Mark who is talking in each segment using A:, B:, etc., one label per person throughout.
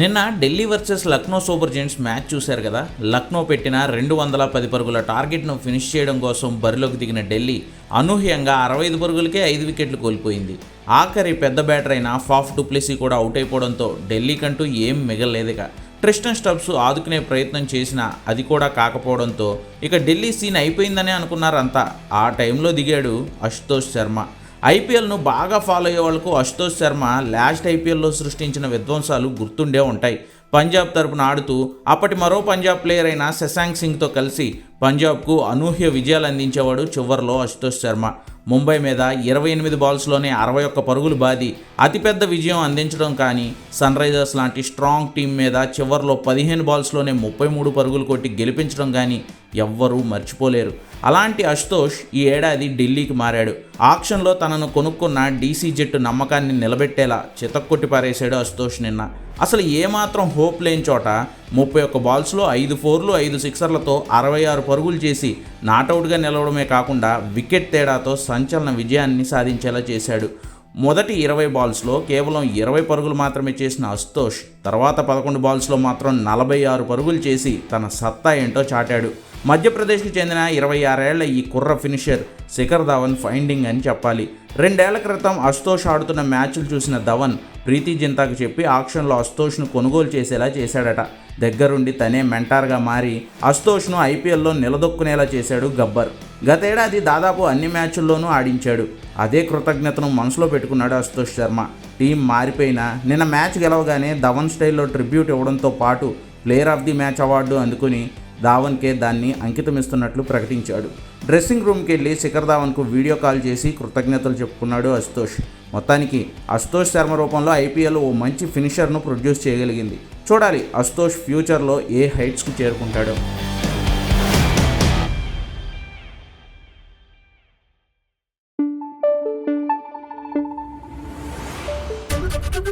A: నిన్న Delhi versus Lucknow super giants match చూశారు కదా. లక్నో పెట్టిన రెండు వందల పది పరుగుల టార్గెట్ను ఫినిష్ చేయడం కోసం బరిలోకి దిగిన ఢిల్లీ అనూహ్యంగా అరవై ఐదు పరుగులకే ఐదు వికెట్లు కోల్పోయింది. ఆఖరి పెద్ద బ్యాటర్ అయిన ఫాఫ్ డుప్లెసీ కూడా అవుట్ అయిపోవడంతో ఢిల్లీకంటూ ఏం మిగలలేదుగా. ట్రిస్టన్ స్టబ్స్ ఆదుకునే ప్రయత్నం చేసినా అది కూడా కాకపోవడంతో ఇక ఢిల్లీ సీన్ అయిపోయిందనే అనుకున్నారంతా. ఆ టైంలో దిగాడు అశుతోష్ శర్మ. ఐపీఎల్ను బాగా ఫాలో అయ్యే వాళ్ళకు అశుతోష్ శర్మ లాస్ట్ ఐపీఎల్లో సృష్టించిన విధ్వంసాలు గుర్తుండే ఉంటాయి. పంజాబ్ తరపున ఆడుతూ అప్పటి మరో పంజాబ్ ప్లేయర్ అయిన శశాంక్ సింగ్తో కలిసి పంజాబ్కు అనూహ్య విజయాలు అందించేవాడు చివరిలో అశుతోష్ శర్మ. ముంబై మీద ఇరవై ఎనిమిది బాల్స్లోనే అరవై ఒక్క పరుగులు బాది అతిపెద్ద విజయం అందించడం కానీ సన్ రైజర్స్ లాంటి స్ట్రాంగ్ టీం మీద చివరిలో పదిహేను బాల్స్లోనే ముప్పై మూడు పరుగులు కొట్టి గెలిపించడం కానీ ఎవ్వరూ మర్చిపోలేరు. అలాంటి అశుతోష్ ఈ ఏడాది ఢిల్లీకి మారాడు. ఆక్షన్లో తనను కొనుక్కున్న డీసీ జట్టు నమ్మకాన్ని నిలబెట్టేలా చితక్కొట్టి పారేశాడు అశుతోష్ నిన్న. అసలు ఏమాత్రం హోప్ లేని చోట ముప్పై ఒక్క బాల్స్లో ఐదు ఫోర్లు ఐదు సిక్సర్లతో అరవై ఆరు పరుగులు చేసి నాటౌట్గా నిలవడమే కాకుండా వికెట్ తేడాతో సంచలన విజయాన్ని సాధించేలా చేశాడు. మొదటి ఇరవై బాల్స్లో కేవలం ఇరవై పరుగులు మాత్రమే చేసిన అశుతోష్ తర్వాత పదకొండు బాల్స్లో మాత్రం నలభై ఆరు పరుగులు చేసి తన సత్తా ఏంటో చాటాడు. మధ్యప్రదేశ్కి చెందిన ఇరవై ఆరేళ్ళ ఈ కుర్ర ఫినిషర్ శిఖర్ ధవన్ ఫైండింగ్ అని చెప్పాలి. రెండేళ్ళ క్రితం అస్తోష్ ఆడుతున్న మ్యాచ్లు చూసిన ధవన్ ప్రీతి జింతాకు చెప్పి ఆక్షన్లో అస్తోష్ను కొనుగోలు చేసేలా చేశాడట. దగ్గరుండి తనే మెంటార్గా మారి అస్తోష్ను ఐపీఎల్లో నిలదొక్కునేలా చేశాడు గబ్బర్. గతేడాది దాదాపు అన్ని మ్యాచ్ల్లోనూ ఆడించాడు. అదే కృతజ్ఞతను మనసులో పెట్టుకున్నాడు అస్తోష్ శర్మ. టీం మారిపోయినా నిన్న మ్యాచ్ గెలవగానే ధవన్ స్టైల్లో ట్రిబ్యూట్ ఇవ్వడంతో పాటు player of the match award అందుకుని ధావన్కే దాన్ని అంకితమిస్తున్నట్లు ప్రకటించాడు. డ్రెస్సింగ్ రూమ్కి వెళ్ళి శిఖర్ ధావన్కు వీడియో కాల్ చేసి కృతజ్ఞతలు చెప్పుకున్నాడు అశుతోష్. మొత్తానికి అశుతోష్ శర్మ రూపంలో ఐపీఎల్ ఓ మంచి ఫినిషర్ను ప్రొడ్యూస్ చేయగలిగింది. చూడాలి అశుతోష్ ఫ్యూచర్లో ఏ హైట్స్కు చేరుకుంటాడో.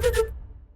B: Thank you.